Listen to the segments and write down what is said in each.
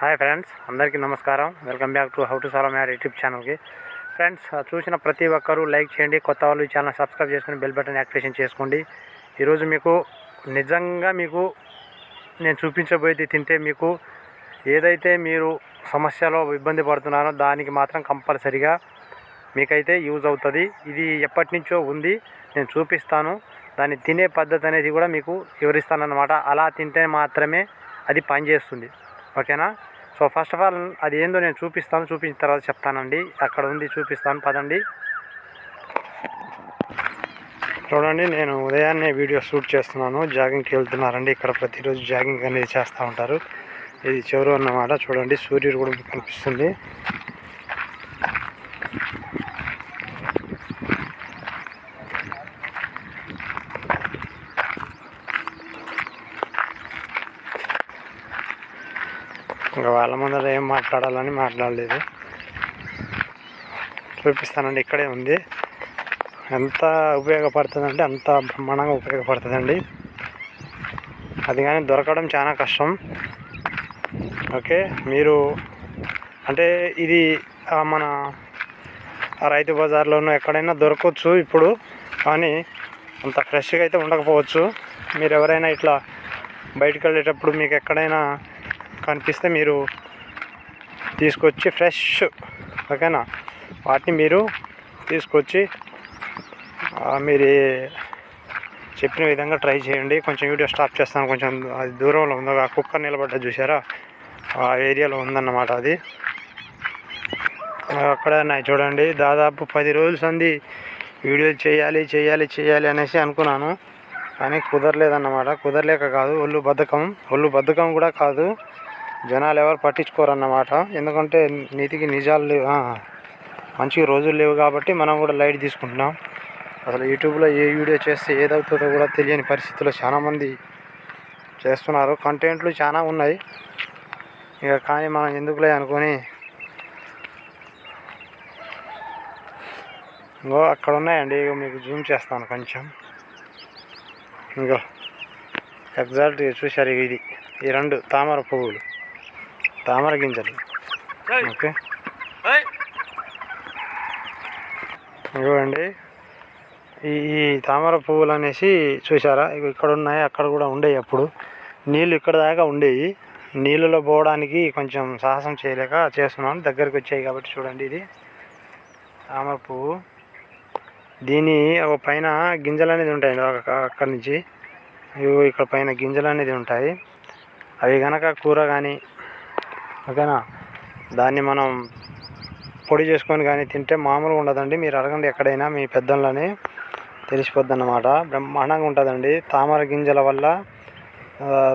Hi friends అందరికీ నమస్కారం. Welcome back to how to solve మ్యార్ YouTube ఛానల్కి ఫ్రెండ్స్ చూసిన ప్రతి ఒక్కరూ లైక్ చేయండి కొత్త వాళ్ళు ఈ ఛానల్ సబ్స్క్రైబ్ చేసుకుని బెల్ బటన్ యాక్టివేషన్ చేసుకోండి. ఈరోజు మీకు నిజంగా మీకు నేను చూపించబోయేది తింటే మీకు ఏదైతే మీరు సమస్యలో ఇబ్బంది పడుతున్నారో దానికి మాత్రం కంపల్సరిగా మీకైతే యూజ్ అవుతుంది. ఇది ఎప్పటి నుంచో ఉంది నేను చూపిస్తాను. దాన్ని తినే పద్ధతి అనేది కూడా మీకు వివరిస్తానన్నమాట. అలా తింటే మాత్రమే అది పనిచేస్తుంది. ఓకేనా? సో ఫస్ట్ ఆఫ్ ఆల్ అది ఏందో నేను చూపిస్తాను చూపించిన తర్వాత చెప్తానండి. అక్కడ ఉంది చూపిస్తాను పదండి. చూడండి నేను ఉదయాన్నే వీడియో షూట్ చేస్తున్నాను. జాగింగ్కి వెళ్తున్నారండి. ఇక్కడ ప్రతిరోజు జాగింగ్ అనేది చేస్తూ ఉంటారు. ఇది చివరు అన్నమాట. చూడండి సూర్యుడు కూడా కనిపిస్తుంది. ఇంకా వాళ్ళ ముందర ఏం మాట్లాడాలని మాట్లాడలేదు. చూపిస్తానండి ఇక్కడే ఉంది. ఎంత ఉపయోగపడుతుందంటే అంత బ్రహ్మాండంగా ఉపయోగపడుతుందండి. అది కానీ దొరకడం చాలా కష్టం. ఓకే మీరు అంటే ఇది మన రైతు బజార్లోనూ ఎక్కడైనా దొరకవచ్చు ఇప్పుడు కానీ అంత ఫ్రెష్గా అయితే ఉండకపోవచ్చు. మీరు ఎవరైనా ఇట్లా బయటకు వెళ్ళేటప్పుడు మీకు ఎక్కడైనా కనిపిస్తే మీరు తీసుకొచ్చి ఫ్రెష్ ఓకేనా? వాటిని మీరు తీసుకొచ్చి మీరు చెప్పిన విధంగా ట్రై చేయండి. కొంచెం వీడియో స్టాప్ చేస్తాను. కొంచెం అది దూరంలో ఉందో ఆ కుక్క నిలబడ్డ చూసారా ఆ ఏరియాలో ఉందన్నమాట అది. అక్కడ నాకు చూడండి. దాదాపు పది రోజుల సంది వీడియో చేయాలి చేయాలి చేయాలి అనేసి అనుకున్నాను. కానీ కుదరలేదన్నమాట. కుదరలేక కాదు. ఒళ్ళు బద్ధకం. ఒళ్ళు బద్ధకం కూడా కాదు. జనాలు ఎవరు పట్టించుకోరు అన్నమాట ఎందుకంటే నీతికి నిజాలు లేవు. మంచి రోజులు లేవు కాబట్టి మనం కూడా లైట్ తీసుకుంటున్నాం. అసలు యూట్యూబ్లో ఏ వీడియో చేస్తే ఏదవుతుందో కూడా తెలియని పరిస్థితుల్లో చాలామంది చేస్తున్నారు. కంటెంట్లు చాలా ఉన్నాయి. ఇక కానీ మనం ఎందుకులే అనుకొని ఇంకో అక్కడ ఉన్నాయండి. ఇక మీకు జూమ్ చేస్తాను కొంచెం. ఇంకో. ఎగ్జాక్ట్ చూశారు ఇది. ఈ రెండు తామర పువ్వులు. తామర గింజలు. ఓకే. ఇవ్వండి. ఈ ఈ తామర పువ్వులు అనేసి చూసారా ఇవి ఇక్కడ ఉన్నాయి అక్కడ కూడా ఉండేవి అప్పుడు. నీళ్ళు ఇక్కడ దాకా ఉండేవి నీళ్ళలో పోవడానికి కొంచెం సాహసం చేయలేక చేస్తున్నాను దగ్గరికి వచ్చాయి కాబట్టి చూడండి ఇది. తామర పువ్వు. దీని ఒక పైన గింజలు అనేది ఉంటాయండి ఒక అక్కడి నుంచి. ఇవి ఇక్కడ పైన గింజలు అనేది ఉంటాయి. అవి కనుక కూర కానీ ఓకేనా? దాన్ని మనం పొడి చేసుకొని కానీ తింటే మామూలుగా ఉండదండి. మీరు అడగండి ఎక్కడైనా మీ పెద్దలని తెలిసిపోద్ది అన్నమాట బ్రహ్మాండంగా ఉంటుందండి. తామర గింజల వల్ల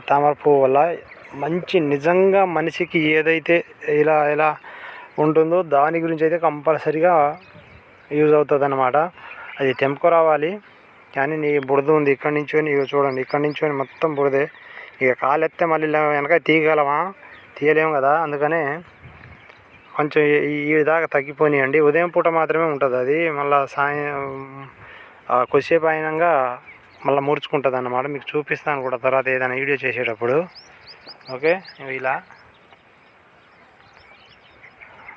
తామర పువ్వు వల్ల మంచి నిజంగా మనిషికి ఏదైతే ఇలా ఇలా ఉంటుందో దాని గురించి అయితే కంపల్సరిగా యూజ్ అవుతుంది అన్నమాట అది తెంపుకురావాలి కానీ నీ బురద ఉంది. ఇక్కడి నుంచో ఇక చూడండి. ఇక్కడి నుంచో మొత్తం బురదే. ఇక కాలెత్తే మళ్ళీ వెనక తీయగలమా? తీయలేము కదా అందుకనే కొంచెం ఈ దాకా తగ్గిపోనియండి. ఉదయం పూట మాత్రమే ఉంటుంది అది. మళ్ళీ సాయం ఆ, కొద్దిసేపు అయినాక మళ్ళీ ముడుచుకుంటుంది అన్నమాట మీకు చూపిస్తాను కూడా తర్వాత ఏదైనా వీడియో చేసేటప్పుడు. ఓకే? ఇలా.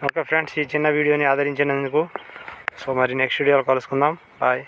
ఓకే ఫ్రెండ్స్ ఈ చిన్న వీడియోని ఆదరించినందుకు. సో మరి నెక్స్ట్ వీడియోలో కలుసుకుందాం. బాయ్.